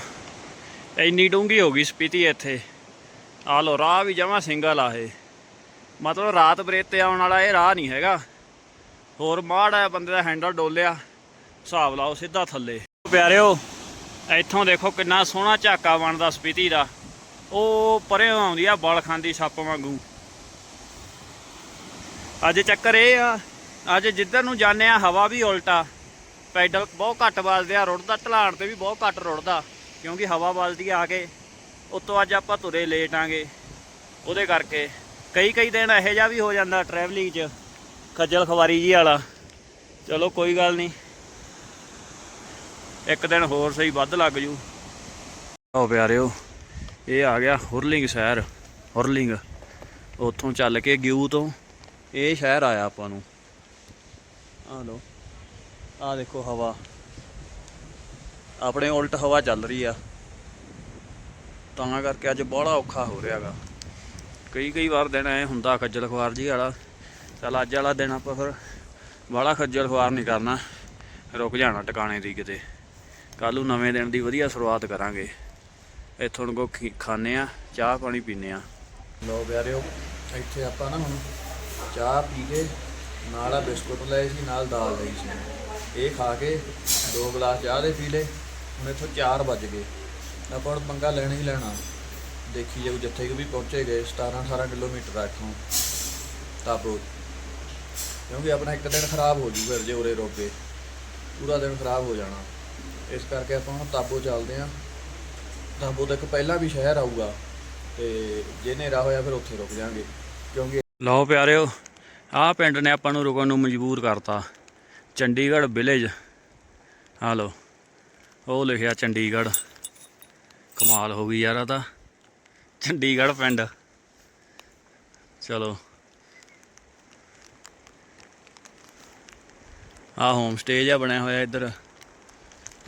ਇੰਨੀ ਡੂੰਗੀ ਹੋ ਗਈ ਸਪੀਤੀ ਇੱਥੇ। ਆ ਲੋ ਰਾਹ ਵੀ ਜਮਾ ਸਿੰਗਲ ਆ ਇਹ। ਮਤਲਬ ਰਾਤ ਬਰੇਤੇ ਆਉਣ ਵਾਲਾ ਇਹ ਰਾਹ ਨਹੀਂ ਹੈਗਾ। ਹੋਰ ਮਾੜਾ ਬੰਦੇ ਦਾ ਹੈਂਡਲ ਡੋਲਿਆ। ਹਿਸਾਬ ਲਾਓ, ਸਿੱਧਾ ਥੱਲੇ। ਪਿਆਰਿਓ, ਇੱਥੋਂ ਦੇਖੋ ਕਿੰਨਾ ਸੋਹਣਾ ਝਾਕਾ ਬਣਦਾ ਸਪੀਤੀ ਦਾ। ਉਹ ਪਰੇ ਆਉਂਦੀ ਆ ਬਲ ਖਾਂਦੀ ਸੱਪ ਵਾਂਗੂ। ਅੱਜ ਚੱਕਰ ਇਹ ਆ, ਅੱਜ ਜਿੱਧਰ ਨੂੰ ਜਾਂਦੇ ਆ, ਹਵਾ ਵੀ ਉਲਟਾ। ਪੈਡਲ ਬਹੁਤ ਘੱਟ ਵੱਜਦੇ ਆ, ਰੁੜਦਾ, ਢਲਾਣ ਤੇ ਵੀ ਬਹੁਤ ਘੱਟ ਰੁੜਦਾ। ਕਿਉਂਕਿ ਹਵਾ ਬਲਦੀ ਆ ਕੇ, ਉਤੋਂ ਅੱਜ ਆਪਾਂ ਤੁਰੇ ਲੇਟ ਆਂਗੇ। ਉਹਦੇ ਕਰਕੇ ਕਈ ਕਈ ਦਿਨ ਇਹੋ ਜਿਹਾ ਵੀ ਹੋ ਜਾਂਦਾ ਟਰੈਵਲਿੰਗ 'ਚ, ਖੱਜਲ ਖਵਾਰੀ ਜੀ ਵਾਲਾ। ਚਲੋ ਕੋਈ ਗੱਲ ਨਹੀਂ। ਇੱਕ ਦਿਨ ਹੋਰ ਸਹੀ ਵੱਧ ਲੱਗ ਜੂ। ਆਓ ਪਿਆਰਿਓ, ਇਹ ਆ ਗਿਆ ਹੁਰਲਿੰਗ ਸ਼ਹਿਰ, ਹੁਰਲਿੰਗ। ਉੱਥੋਂ ਚੱਲ ਕੇ ਗਿਊ ਤੋਂ ਇਹ ਸ਼ਹਿਰ ਆਇਆ ਆਪਾਂ ਨੂੰ। ਆ ਲੋ ਆ ਦੇਖੋ ਹਵਾ। ਆਪਣੇ ਉਲਟ ਹਵਾ ਚੱਲ ਰਹੀ ਆ। ਤਾਂ ਕਰਕੇ ਅੱਜ ਬੜਾ ਔਖਾ ਹੋ ਰਿਹਾਗਾ ਕਈ ਕਈ ਵਾਰ ਦਿਨ ਐ ਹੁੰਦਾ ਖੱਜਲ ਖਵਾਰ ਜੀ ਵਾਲਾ। ਚਲ ਅੱਜ ਵਾਲਾ ਦਿਨ ਆਪਾਂ ਫਿਰ ਬੜਾ ਖੱਜਲ ਖਵਾਰ ਨਹੀਂ ਕਰਨਾ। ਰੁਕ ਜਾਣਾ ਟਿਕਾਣੇ ਦੀ ਕਿਤੇ। ਕੱਲ ਨੂੰ ਨਵੇਂ ਦਿਨ ਦੀ ਵਧੀਆ ਸ਼ੁਰੂਆਤ ਕਰਾਂਗੇ। ਇੱਥੋਂ ਨੂੰ ਕੋ ਖਾਣੇ ਆ, ਚਾਹ ਪਾਣੀ ਪੀਨੇ ਆ। ਲੋ ਪਿਆਰਿਓ, ਇੱਥੇ ਆਪਾਂ ਨਾ ਹੁਣ ਚਾਹ ਪੀ ਕੇ ਨਾਲ ਆ ਬਿਸਕੁਟ ਲਏ ਸੀ, ਨਾਲ ਦਾਲ ਲਈ ਸੀ। ਇਹ ਖਾ ਕੇ ਦੋ ਗਲਾਸ ਚਾਹ ਦੇ ਪੀ ਲਏ। ਹੁਣ ਇੱਥੋਂ 4 ਵੱਜ ਗਏ। ਆਪਾਂ ਹੁਣ ਪੰਗਾ ਲੈਣਾ ਹੀ ਲੈਣਾ। ਦੇਖੀ ਜਾਊ ਜਿੱਥੇ ਕਿ ਵੀ ਪਹੁੰਚੇ ਗਏ 17 18 ਕਿਲੋਮੀਟਰ ਆ ਇੱਥੋਂ ਤਾਬੋ ਕਿਉਂਕਿ ਆਪਣਾ ਇੱਕ ਦਿਨ ਖਰਾਬ ਹੋ ਜੂ ਫਿਰ ਜੇ ਉਰੇ ਰੋਕੇ ਪੂਰਾ ਦਿਨ ਖਰਾਬ ਹੋ ਜਾਣਾ। ਇਸ ਕਰਕੇ ਆਪਾਂ ਹੁਣ ਤਾਬੋ ਚੱਲਦੇ ਆਂ। ਤਾਬੋ ਤੱਕ ਪਹਿਲਾਂ ਵੀ ਸ਼ਹਿਰ ਆਊਗਾ ਤੇ ਜੇ ਹਨੇਰਾ ਹੋਇਆ ਫਿਰ ਉੱਥੇ ਰੁਕ ਜਾਾਂਗੇ। ਕਿਉਂਕਿ ਲਓ ਪਿਆਰਿਓ, ਆਹ ਪਿੰਡ ਨੇ ਆਪਾਂ ਨੂੰ ਰੁਕਣ ਨੂੰ ਮਜਬੂਰ ਕਰਤਾ। ਚੰਡੀਗੜ੍ਹ ਵਿਲੇਜ। ਆ ਲਓ। ਉਹ ਲਿਖਿਆ ਚੰਡੀਗੜ੍ਹ। ਕਮਾਲ ਹੋ ਗਈ ਯਾਰ ਆ ਤਾਂ। ਚੰਡੀਗੜ੍ਹ ਪਿੰਡ। ਚਲੋ। ਆ ਹੋਮ ਸਟੇ ਜਿਹਾ ਬਣਿਆ ਹੋਇਆ ਇੱਧਰ।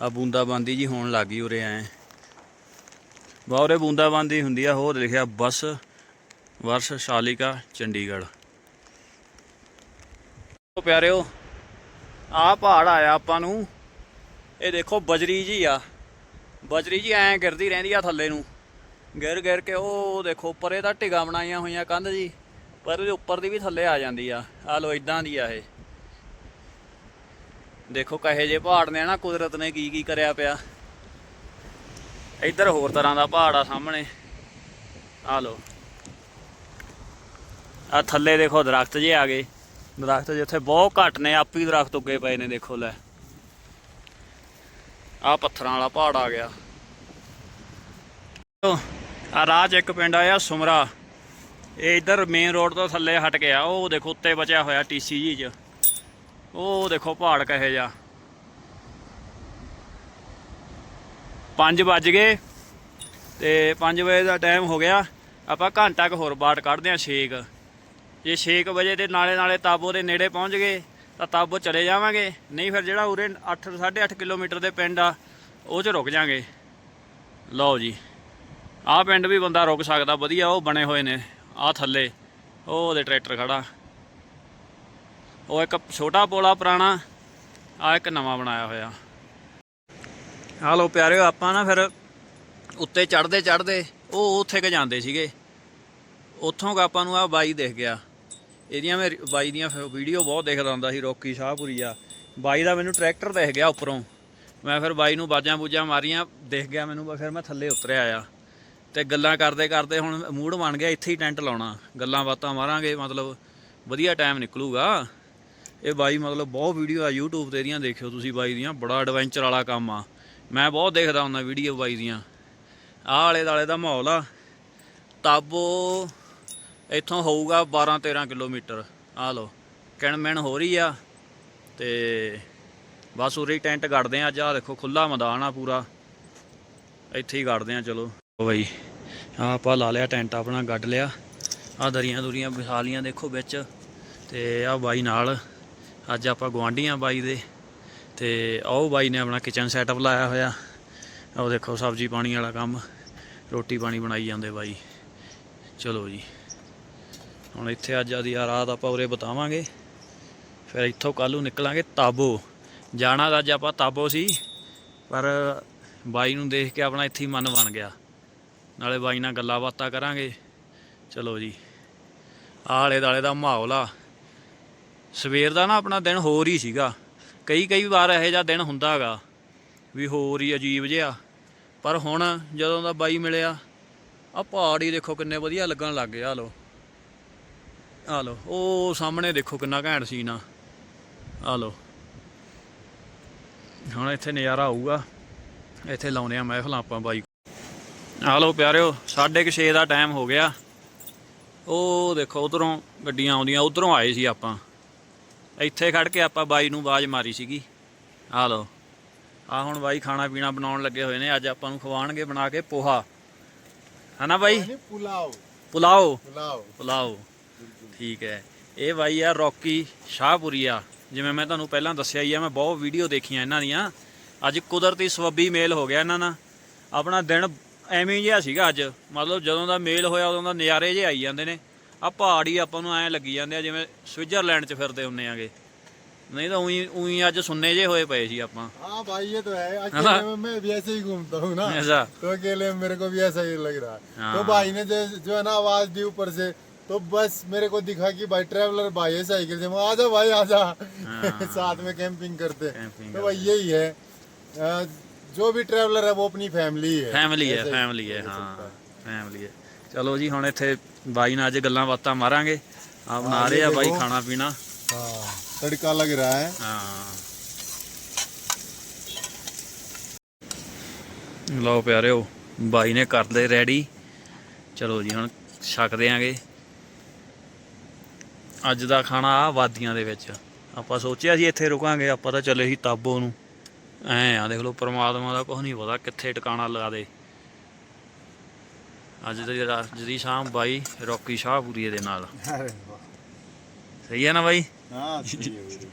ਆ ਬੂੰਦਾਬਾਂਦੀ ਜੀ ਹੋਣ ਲੱਗੀ ਉਰੇ ਐ। ਬਾਹਰੇ ਬੂੰਦਾਬਾਂਦੀ ਹੁੰਦੀ ਆ। ਹੋਰ ਲਿਖਿਆ ਬਸ ਵਰਸ਼ ਸ਼ਾਲਿਕਾ, ਚੰਡੀਗੜ੍ਹ। ਉਹ ਪਿਆਰਿਓ, ਆਹ ਪਹਾੜ ਆਇਆ ਆਪਾਂ ਨੂੰ। ਇਹ ਦੇਖੋ ਬਜਰੀ ਜੀ ਆ। ਬਜਰੀ ਜੀ ਐਂ ਗਿਰਦੀ ਰਹਿੰਦੀ ਆ ਥੱਲੇ ਨੂੰ। ਗਿਰ ਗਿਰ ਕੇ ਉਹ ਦੇਖੋ ਪਰੇ ਤਾਂ ਢਿਗਾ ਬਣਾਈਆਂ ਹੋਈਆਂ ਕੰਧ ਜੀ। ਪਰ ਉਹਦੇ ਉੱਪਰ ਦੀ ਵੀ ਥੱਲੇ ਆ ਜਾਂਦੀ ਆ। ਆ ਲੋ ਇਦਾਂ ਦੀ ਆ ਇਹ। ਦੇਖੋ ਕਹੇ ਜੇ ਪਹਾੜ ਨੇ ਨਾ ਕੁਦਰਤ ਨੇ ਕੀ ਕੀ ਕਰਿਆ ਪਿਆ। ਇੱਧਰ ਹੋਰ ਤਰ੍ਹਾਂ ਦਾ ਪਹਾੜ ਆ ਸਾਹਮਣੇ। ਆ ਲੋ ਆ ਥੱਲੇ ਦੇਖੋ ਦਰਖਤ ਜੇ ਆ ਗਏ। ਦਰਖਤ ਜਿੱਥੇ ਬਹੁਤ ਘੱਟ ਨੇ, ਆਪੀ ਦਰਖਤ ਉੱਗੇ ਪਏ ਨੇ, ਦੇਖੋ ਲੈ। ਆ ਪੱਥਰਾਂ ਵਾਲਾ ਪਹਾੜ ਆ ਗਿਆ। ਆ ਰਾਹ 'ਚ ਇੱਕ ਪਿੰਡ ਆਇਆ ਸੁਮਰਾ। ਇਹ ਇੱਧਰ ਮੇਨ ਰੋਡ ਤੋਂ ਥੱਲੇ ਹਟ ਗਿਆ ਉਹ ਦੇਖੋ ਉੱਤੇ ਬਚਿਆ ਹੋਇਆ ਟੀਸੀ ਜੀ ਚ। ਉਹ ਦੇਖੋ ਪਹਾੜ ਕਹੇ ਜਾ 5 ਵੱਜ ਗਏ ਤੇ 5 ਵਜੇ ਦਾ ਟਾਈਮ ਹੋ ਗਿਆ। ਆਪਾਂ ਘੰਟਾ ਕੁ ਹੋਰ ਬਾਟ ਕੱਢਦੇ ਆ 6 ਜੇ 6 ਵਜੇ ਦੇ ਨਾਲੇ ਨਾਲੇ ਤਾਬੋ ਦੇ ਨੇੜੇ ਪਹੁੰਚ ਗਏ ਤਾਂ ਤਾਬੋ ਚਲੇ ਜਾਵਾਂਗੇ। ਨਹੀਂ ਫਿਰ ਜਿਹੜਾ ਉਰੇ 8 8.5 ਕਿਲੋਮੀਟਰ ਦੇ ਪਿੰਡ ਆ, ਉਹ 'ਚ ਰੁਕ ਜਾਾਂਗੇ। ਲਓ ਜੀ ਆਹ ਪਿੰਡ ਵੀ ਬੰਦਾ ਰੁਕ ਸਕਦਾ, ਵਧੀਆ ਉਹ ਬਣੇ ਹੋਏ ਨੇ ਆਹ ਥੱਲੇ, ਉਹ ਉਹਦੇ ਟਰੈਕਟਰ ਖੜਾ। ਉਹ ਇੱਕ ਛੋਟਾ ਪੋਲਾ ਪੁਰਾਣਾ, ਆ ਇੱਕ ਨਵਾਂ ਬਣਾਇਆ ਹੋਇਆ। ਆ ਲੋ ਪਿਆਰਿਓ, ਆਪਾਂ ਨਾ ਫਿਰ ਉੱਤੇ ਚੜਦੇ ਚੜਦੇ ਉਹ ਉੱਥੇ ਕ ਜਾਂਦੇ ਸੀਗੇ। ਉੱਥੋਂ ਕ ਆਪਾਂ ਨੂੰ ਆ ਬਾਈ ਦਿਖ ਗਿਆ। ਇਹਦੀਆਂ ਮੈਂ ਬਾਈ ਦੀਆਂ ਵੀਡੀਓ ਬਹੁਤ ਦੇਖਦਾ ਹੁੰਦਾ ਸੀ, ਰੋਕੀ ਸ਼ਾਹਪੁਰੀ ਆ ਬਾਈ ਦਾ ਮੈਨੂੰ ਟਰੈਕਟਰ ਦਿਖ ਗਿਆ ਉੱਪਰੋਂ। ਮੈਂ ਫਿਰ ਬਾਈ ਨੂੰ ਬਾਜਾਂ ਬੂਜਾਂ ਮਾਰੀਆਂ, ਦਿਖ ਗਿਆ ਮੈਨੂੰ ਬਸ ਫਿਰ ਮੈਂ ਥੱਲੇ ਉਤਰਿਆ ਆ। ਤੇ ਗੱਲਾਂ ਕਰਦੇ ਕਰਦੇ ਹੁਣ ਮੂਡ ਬਣ ਗਿਆ, ਇੱਥੇ ਹੀ ਟੈਂਟ ਲਾਉਣਾ। ਗੱਲਾਂ ਬਾਤਾਂ ਮਾਰਾਂਗੇ, ਮਤਲਬ ਵਧੀਆ ਟਾਈਮ ਨਿਕਲੂਗਾ। ਇਹ ਬਾਈ ਮਤਲਬ ਬਹੁਤ ਵੀਡੀਓ ਆ YouTube ਤੇ ਇਹਦੀਆਂ, ਦੇਖਿਓ ਤੁਸੀਂ ਬਾਈ ਦੀਆਂ, ਬੜਾ ਐਡਵੈਂਚਰ ਵਾਲਾ ਕੰਮ ਆ। ਮੈਂ ਬਹੁਤ ਦੇਖਦਾ ਹੁੰਦਾ ਵੀਡੀਓ ਬਾਈ ਦੀਆਂ। ਆਹ ਆਲੇ ਦਾਲੇ ਦਾ ਮਾਹੌਲ ਆ। ਤਾਬੋ ਇੱਥੋਂ ਹੋਊਗਾ 12 13 ਕਿਲੋਮੀਟਰ। ਆ ਲੋ ਕਿਣਮਿਣ ਹੋ ਰਹੀ ਆ ਤੇ ਬਸ ਉਰੇ ਹੀ ਟੈਂਟ ਗੱਡਦੇ ਆ ਅੱਜ। ਆ ਦੇਖੋ ਖੁੱਲਾ ਮੈਦਾਨ ਆ ਪੂਰਾ। ਇੱਥੇ ਹੀ ਗੱਡਦੇ ਆ, ਚਲੋ। ਉਹ ਬਈ ਆ ਆਪਾਂ ਲਾ ਲਿਆ ਟੈਂਟ, ਆਪਣਾ ਗੱਡ ਲਿਆ। ਆ ਦਰੀਆਂ ਦੁਰੀਆਂ ਵਿਛਾ ਲੀਆਂ ਦੇਖੋ ਵਿੱਚ। ਤੇ ਆ ਬਾਈ ਨਾਲ, ਅੱਜ ਆਪਾਂ ਗਵਾਂਢੀਆਂ ਬਾਈ ਦੇ। ਤੇ ਆਓ ਬਾਈ ਨੇ ਆਪਣਾ ਕਿਚਨ ਸੈਟਅਪ ਲਾਇਆ ਹੋਇਆ। ਉਹ ਦੇਖੋ, ਸਬਜ਼ੀ ਪਾਣੀ ਵਾਲਾ ਕੰਮ। ਰੋਟੀ ਪਾਣੀ ਬਣਾਈ ਜਾਂਦੇ ਬਾਈ। ਚਲੋ ਜੀ। ਹੁਣ ਇੱਥੇ ਅੱਜ ਆਦੀ ਰਾਤ ਆਪਾਂ ਉਰੇ ਬਤਾਵਾਂਗੇ। ਫਿਰ ਇੱਥੋਂ ਕੱਲ੍ਹ ਨੂੰ ਨਿਕਲਾਂਗੇ ਤਾਬੋ। ਜਾਣਾ ਤਾਂ ਅੱਜ ਆਪਾਂ ਤਾਬੋ ਸੀ, ਪਰ ਬਾਈ ਨੂੰ ਦੇਖ ਕੇ ਆਪਣਾ ਇੱਥੇ ਹੀ ਮਨ ਬਣ ਗਿਆ। ਨਾਲੇ ਬਾਈ ਨਾਲ ਗੱਲਾਂ ਬਾਤਾਂ ਕਰਾਂਗੇ। ਚਲੋ ਜੀ ਆਲੇ ਦਾਲੇ ਦਾ ਮਾਹੌਲ ਆ। ਸਵੇਰ ਦਾ ਨਾ ਆਪਣਾ ਦਿਨ ਹੋਰ ਹੀ ਸੀਗਾ। ਕਈ ਕਈ ਵਾਰ ਇਹੋ ਜਿਹਾ ਦਿਨ ਹੁੰਦਾ ਹੈਗਾ ਵੀ ਹੋਰ ਹੀ ਅਜੀਬ ਜਿਹਾ। ਪਰ ਹੁਣ ਜਦੋਂ ਦਾ ਬਾਈ ਮਿਲਿਆ ਆ ਪਹਾੜ ਹੀ ਦੇਖੋ ਕਿੰਨੇ ਵਧੀਆ ਲੱਗਣ ਲੱਗ ਗਿਆ ਆ ਲੋ ਆ ਲਓ ਉਹ ਸਾਹਮਣੇ ਦੇਖੋ ਕਿੰਨਾ ਘੈਂਟ ਸੀਨ ਆ। ਆ ਲਓ। ਹੁਣ ਇੱਥੇ ਨਜ਼ਾਰਾ ਆਊਗਾ। ਇੱਥੇ ਲਾਉਨੇ ਆ ਮਹਿਫਲਾਂ ਆਪਾਂ ਬਾਈ ਆ ਲਓ ਪਿਆਰਿਓ 6:30 ਦਾ ਟਾਈਮ ਹੋ ਗਿਆ। ਉਹ ਦੇਖੋ ਉਧਰੋਂ ਗੱਡੀਆਂ ਆਉਂਦੀਆਂ ਉਧਰੋਂ ਆਏ ਸੀ ਆਪਾਂ। ਇੱਥੇ ਖੜ ਕੇ ਆਪਾਂ ਬਾਈ ਨੂੰ ਆਵਾਜ਼ ਮਾਰੀ ਸੀਗੀ। ਆ ਲਓ। ਆ ਹੁਣ ਬਾਈ ਖਾਣਾ ਪੀਣਾ ਬਣਾਉਣ ਲੱਗੇ ਹੋਏ ਨੇ। ਅੱਜ ਆਪਾਂ ਨੂੰ ਖਵਾਣਗੇ ਬਣਾ ਕੇ ਪੋਹਾ। ਹੈਨਾ ਬਾਈ? ਪੁਲਾਓ। ਪੁਲਾਓ। ਪੁਲਾਓ। ਠੀਕ ਹੈ ਇਹ ਬਾਈ ਆ ਰੌਕੀ ਸ਼ਾਹਪੁਰੀਆ ਜਿਵੇਂ ਮੈਂ ਤੁਹਾਨੂੰ ਪਹਿਲਾਂ ਦੱਸਿਆ ਹੀ ਆ ਮੈਂ ਬਹੁਤ ਵੀਡੀਓ ਦੇਖੀਆਂ ਇਹਨਾਂ ਦੀਆਂ ਅੱਜ ਕੁਦਰਤੀ ਸਵੱਬੀ ਮੇਲ ਹੋ ਗਿਆ ਇਹਨਾਂ ਨਾਲ ਆਪਣਾ ਦਿਨ ਐਵੇਂ ਹੀ ਜਿਹਾ ਸੀਗਾ ਅੱਜ ਮਤਲਬ ਜਦੋਂ ਦਾ ਮੇਲ ਹੋਇਆ ਉਦੋਂ ਦਾ ਨਜ਼ਾਰੇ ਜੇ ਆਈ ਜਾਂਦੇ ਨੇ ਆ ਪਹਾੜ ਹੀ ਆਪਾਂ ਨੂੰ ਐਂ ਲੱਗੀ ਜਾਂਦੇ ਆ ਜਿਵੇਂ ਸਵਿਟਜ਼ਰਲੈਂਡ 'ਚ ਫਿਰਦੇ ਹੁੰਨੇ ਆਗੇ ਨਹੀਂ ਤਾਂ ਉਹੀ ਉਹੀ ਅੱਜ ਸੁੰਨੇ ਜੇ ਹੋਏ ਪਏ ਸੀ ਆਪਾਂ हाँ भाई ये तो है अकेले में मैं भी ऐसे ही घूमता हूँ ना ऐसा तो अकेले में मेरे को भी ऐसा ही लग रहा है हाँ। तो भाई ने जो जो है ना आवाज दी ऊपर से तो बस मेरे को दिखा कि भाई ट्रैवलर भाई है साइकिल से मैं आजा भाई आजा साथ में कैंपिंग करते कैंपिंग तो भाई यही है अ, जो भी ट्रैवलर है वो अपनी फैमिली है ਫੈਮਿਲੀ ਹੈ ऐसे ही ਫੈਮਿਲੀ ਹੈ बोल ਹਾਂ सकता है। ਫੈਮਿਲੀ ਹੈ ਚਲੋ ਜੀ ਹੁਣ ਇੱਥੇ ਬਾਈ ਨਾਲ ਅੱਜ ਗੱਲਾਂ ਬਾਤਾਂ ਮਾਰਾਂਗੇ ਆ ਬਣਾ ਰਹੇ ਆ ਬਾਈ ਖਾਣਾ ਪੀਣਾ हाँ तड़का लग रहा है ਹਾਂ ਲਓ ਪਿਆਰਿਓ ਬਾਈ ਨੇ ਕਰ ਲਏ ਰੈਡੀ ਚਲੋ ਜੀ ਹੁਣ ਛਕਦੇ ਆਂਗੇ ਅੱਜ ਦਾ ਖਾਣਾ ਆ ਵਾਦੀਆਂ ਦੇ ਵਿੱਚ। ਆਪਾਂ ਸੋਚਿਆ ਸੀ ਇੱਥੇ ਰੁਕਾਂਗੇ ਆਪਾਂ ਤਾਂ ਚੱਲੇ ਸੀ ਤਾਬੋ ਨੂੰ। ਐ ਆ ਦੇਖ ਲਓ ਪ੍ਰਮਾਤਮਾ ਦਾ ਕੁਝ ਨਹੀਂ ਪਤਾ ਕਿੱਥੇ ਟਿਕਾਣਾ ਲਗਾ ਦੇ। ਅੱਜ ਦੀ ਜਿਹੜੀ ਸ਼ਾਮ ਬਾਈ ਰੌਕੀ ਸ਼ਾਹਪੁਰੀਏ ਦੇ ਨਾਲ। ਸਹੀ ਹੈ ਨਾ ਬਾਈ? ਹਾਂ ਸਹੀ ਹੈ।